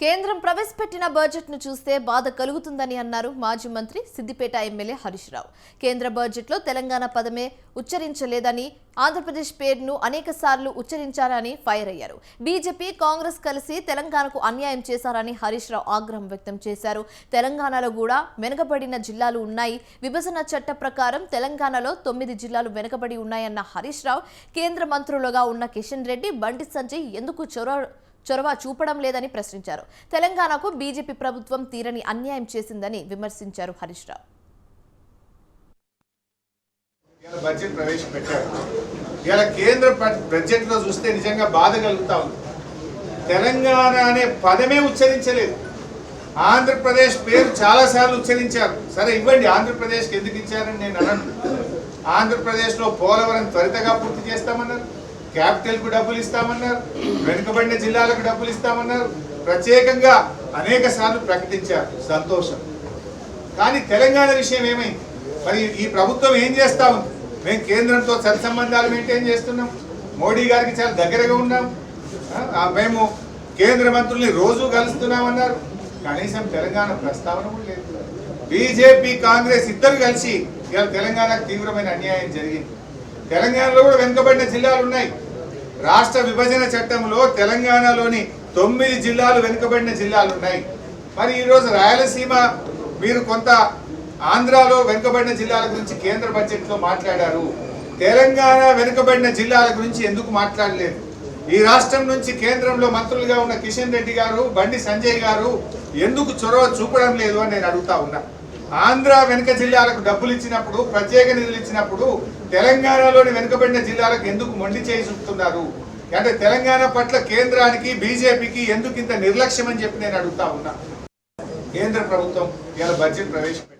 కేంద్రం ప్రవేశపెట్టిన బడ్జెట్ను చూస్తే బాధ కలుగుతుందని అన్నారు మాజీ మంత్రి సిద్దిపేట ఎమ్మెల్యే హరీష్ రావు. కేంద్ర బడ్జెట్లో తెలంగాణ పదమే ఉచ్చరించలేదని ఆంధ్రప్రదేశ్ పేరును అనేక సార్లు ఉచ్చరించారని ఫైర్ అయ్యారు. బీజేపీ కాంగ్రెస్ కలిసి తెలంగాణకు అన్యాయం చేశారని హరీష్ రావు ఆగ్రహం వ్యక్తం చేశారు. తెలంగాణలో కూడా వెనుకబడిన జిల్లాలు ఉన్నాయి. విభజన చట్ట ప్రకారం తెలంగాణలో తొమ్మిది జిల్లాలు వెనుకబడి ఉన్నాయన్న హరీష్ రావు కేంద్ర మంత్రులుగా ఉన్న కిషన్ రెడ్డి బండి సంజయ్ ఎందుకు చొరవ చొరవ చూపడం లేదని ప్రశ్నించారు. తెలంగాణకు బీజేపీ ప్రభుత్వం తీరని అన్యాయం చేసిందని విమర్శించారు హరీష్ రావు. బడ్జెట్ ప్రవేశపెట్టారు. ఇలా కేంద్ర బడ్జెట్లో బడ్జెట్లో చూస్తే నిజంగా బాధ కలుగుతా ఉంది. తెలంగాణ అనే పదమే ఉచ్చరించలేదు. ఆంధ్రప్రదేశ్ పేరు చాలా సార్లు ఉచ్చరించారు. సరే ఇవ్వండి ఆంధ్రప్రదేశ్కి ఎందుకు ఇచ్చారని నేను అనను. ఆంధ్రప్రదేశ్లో పోలవరం త్వరితగా పూర్తి చేస్తామన్నారు. క్యాపిటల్కు డబ్బులు ఇస్తామన్నారు వెనుకబడిన జిల్లాలకు డబ్బులు ఇస్తామన్నారు. ప్రత్యేకంగా అనేక సార్లు ప్రకటించారు. సంతోషం. కానీ తెలంగాణ విషయం ఏమైంది? మరి ఈ ప్రభుత్వం ఏం చేస్తా ఉంది? మేము కేంద్రంతో సత్సంబంధాలు మెయింటైన్ చేస్తున్నాం. మోడీ గారికి చాలా దగ్గరగా ఉన్నాం. మేము కేంద్ర మంత్రుల్ని రోజు కలుస్తున్నామన్నారు. కనీసం తెలంగాణ ప్రస్తావన కూడా లేదు. బీజేపీ కాంగ్రెస్ ఇద్దరు కలిసి ఇలా తెలంగాణకు తీవ్రమైన అన్యాయం జరిగింది. తెలంగాణలో కూడా వెనుకబడిన జిల్లాలు ఉన్నాయి. రాష్ట్ర విభజన చట్టంలో తెలంగాణలోని తొమ్మిది జిల్లాలు వెనుకబడిన జిల్లాలు ఉన్నాయి. మరి ఈరోజు రాయలసీమ మీరు కొంత ఆంధ్రాలో వెనుకబడిన జిల్లాల గురించి కేంద్ర బడ్జెట్లో మాట్లాడారు. తెలంగాణ వెనుకబడిన జిల్లాల గురించి ఎందుకు మాట్లాడలేదు? ఈ రాష్ట్రం నుంచి కేంద్రంలో మంత్రులుగా ఉన్న కిషన్ రెడ్డి గారు బండి సంజయ్ గారు ఎందుకు చొరవ చూపడం లేదు అని నేను అడుగుతా ఉన్నా. ఆంధ్ర వెనుక జిల్లాలకు డబ్బులు ఇచ్చినప్పుడు ప్రత్యేక నిధులు ఇచ్చినప్పుడు తెలంగాణలోని వెనుకబడిన జిల్లాలకు ఎందుకు మొండి చేయి చూపుతున్నారు అంటే తెలంగాణ పట్ల కేంద్రానికి బీజేపీకి ఎందుకు ఇంత నిర్లక్ష్యం అని చెప్పి నేను అడుగుతా ఉన్నా. కేంద్ర ప్రభుత్వం ఇలా బడ్జెట్ ప్రవేశపెట్టింది.